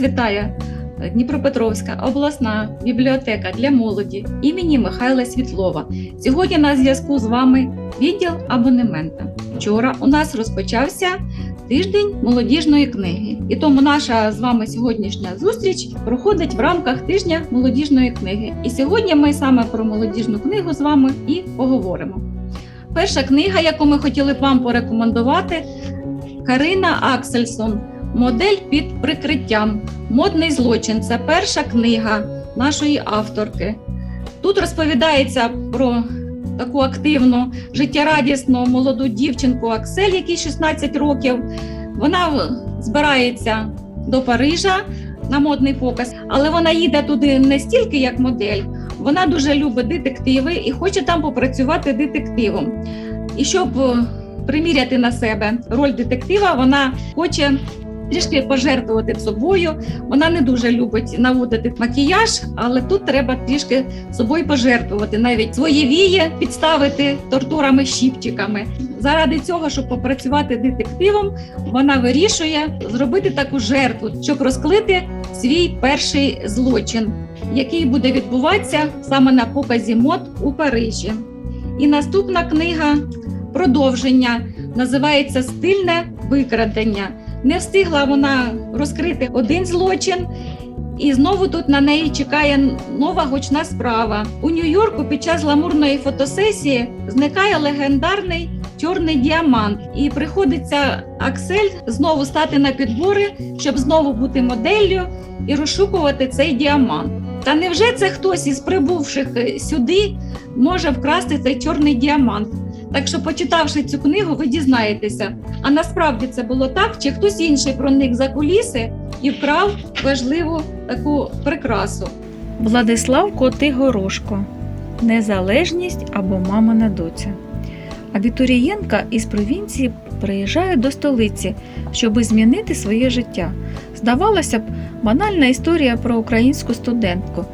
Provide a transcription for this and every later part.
Вітає Дніпропетровська обласна бібліотека для молоді імені Михайла Світлова. Сьогодні на зв'язку з вами відділ абонемента. Вчора у нас розпочався тиждень молодіжної книги, і тому наша з вами сьогоднішня зустріч проходить в рамках тижня молодіжної книги. І сьогодні ми саме про молодіжну книгу з вами і поговоримо. Перша книга, яку ми хотіли б вам порекомендувати, Карина Аксельсон. Модель під прикриттям. Модний злочин це перша книга нашої авторки. Тут розповідається про таку активну, життєрадісну молоду дівчинку Аксель, якій 16 років. Вона збирається до Парижа на модний показ, але вона їде туди не стільки як модель. Вона дуже любить детективи і хоче там попрацювати детективом. І щоб приміряти на себе роль детектива, вона хоче трішки пожертвувати собою. Вона не дуже любить наводити макіяж, але тут треба трішки собою пожертвувати, навіть свої вії підставити тортурами щіпчиками. Заради цього, щоб попрацювати детективом, вона вирішує зробити таку жертву, щоб розклити свій перший злочин, який буде відбуватися саме на показі мод у Парижі. І наступна книга продовження називається Стильне викрадення. Не встигла вона розкрити один злочин, і знову тут на неї чекає нова гучна справа. У Нью-Йорку під час гламурної фотосесії зникає легендарний чорний діамант, і приходиться Аксель знову стати на підбори, щоб знову бути моделлю і розшукувати цей діамант. Та невже це хтось із прибувших сюди може вкрасти цей чорний діамант? Так що, почитавши цю книгу, ви дізнаєтеся, а насправді це було так, чи хтось інший проник за куліси і вкрав важливу таку прикрасу. Владислав Коти Горошко. Незалежність або мамина доця. Абітурієнтка із провінції приїжджає до столиці, щоби змінити своє життя. Здавалося б, банальна історія про українську студентку.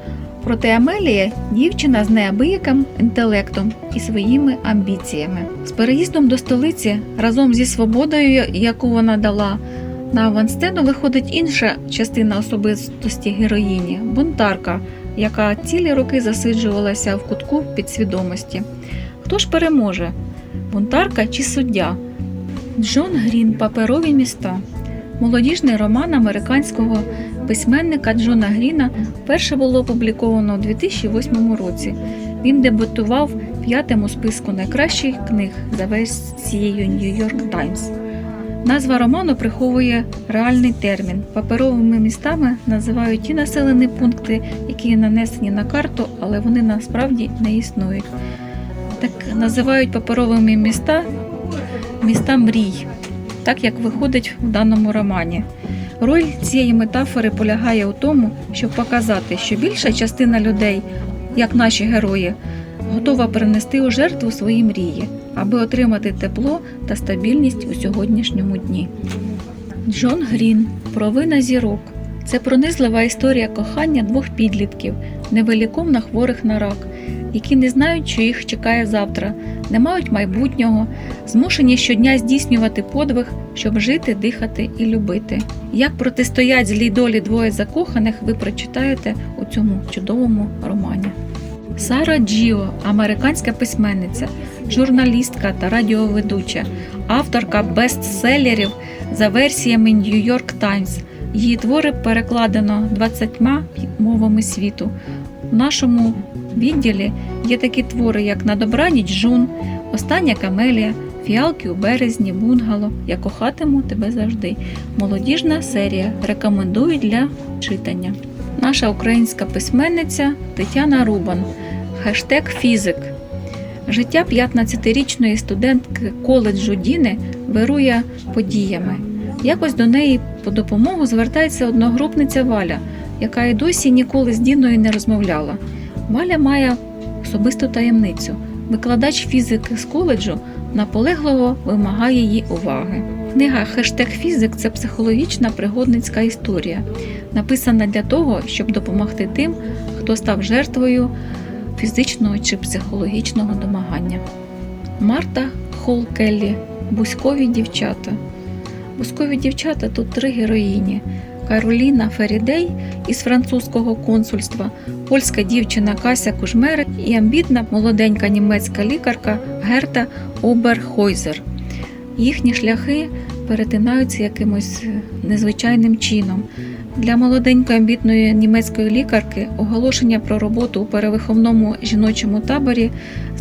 Проте Амелія дівчина з неабияким інтелектом і своїми амбіціями. З переїздом до столиці разом зі свободою, яку вона дала, на авансцену виходить інша частина особистості героїні бунтарка, яка цілі роки засиджувалася в кутку підсвідомості. Хто ж переможе? Бунтарка чи суддя? Джон Грін Паперові міста. Молодіжний роман американського письменника Джона Гріна вперше було опубліковано у 2008 році. Він дебютував п'ятому списку найкращих книг за версією York Times. Назва роману приховує реальний термін. Паперовими містами називають ті населені пункти, які нанесені на карту, але вони насправді не існують. Так називають паперовими міста міста мрій, так як виходить в даному романі. Роль цієї метафори полягає у тому, щоб показати, що більша частина людей, як наші герої, готова принести у жертву свої мрії, аби отримати тепло та стабільність у сьогоднішньому дні. Джон Грін Провина зірок. Це пронизлива історія кохання двох підлітків, невиліковно хворих на рак, які не знають, що їх чекає завтра, не мають майбутнього, змушені щодня здійснювати подвиг, щоб жити, дихати і любити. Як протистоять злій долі двоє закоханих, ви прочитаєте у цьому чудовому романі. Сара Джіо, американська письменниця, журналістка та радіоведуча, авторка бестселерів за версіями York Times. Її твори перекладено 20 мовами світу. У нашому відділі є такі твори, як На добраніч Жун, Остання камелія, Фіалки у березні, Бунгало, Я кохатиму тебе завжди. Молодіжна серія. Рекомендую для читання. Наша українська письменниця Тетяна Рубан. Хештег Фізик. Життя 15-річної студентки коледжу Діни вирує подіями. Якось до неї по допомогу звертається одногрупниця Валя, яка й досі ніколи з Діною не розмовляла. Валя має особисту таємницю. Викладач фізики з коледжу наполегливо вимагає її уваги. Книга Хештег Фізик це психологічна пригодницька історія, написана для того, щоб допомогти тим, хто став жертвою фізичного чи психологічного домагання. Марта Холл Келлі Бузькові дівчата. Бузькові дівчата тут три героїні: Кароліна Ферідей із французького консульства, польська дівчина Кася Кужмерик і амбітна молоденька німецька лікарка Герта Оберхойзер. Їхні шляхи перетинаються якимось е, незвичайним чином. Для молоденької амбітної німецької лікарки оголошення про роботу у перевиховному жіночому таборі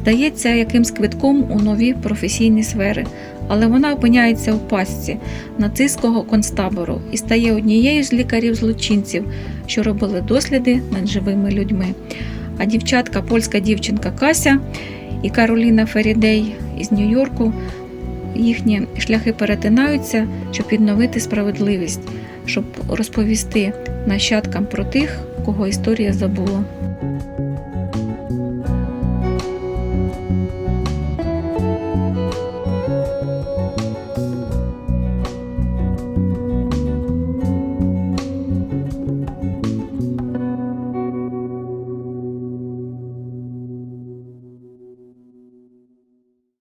здається якимсь квитком у нові професійні сфери, але вона опиняється у пастці нацистського концтабору і стає однією з лікарів-злочинців, що робили досліди над живими людьми. А дівчатка, польська дівчинка Кася і Кароліна Ферідей із Нью-Йорку їхні шляхи перетинаються, щоб відновити справедливість, щоб розповісти нащадкам про тих, кого історія забула.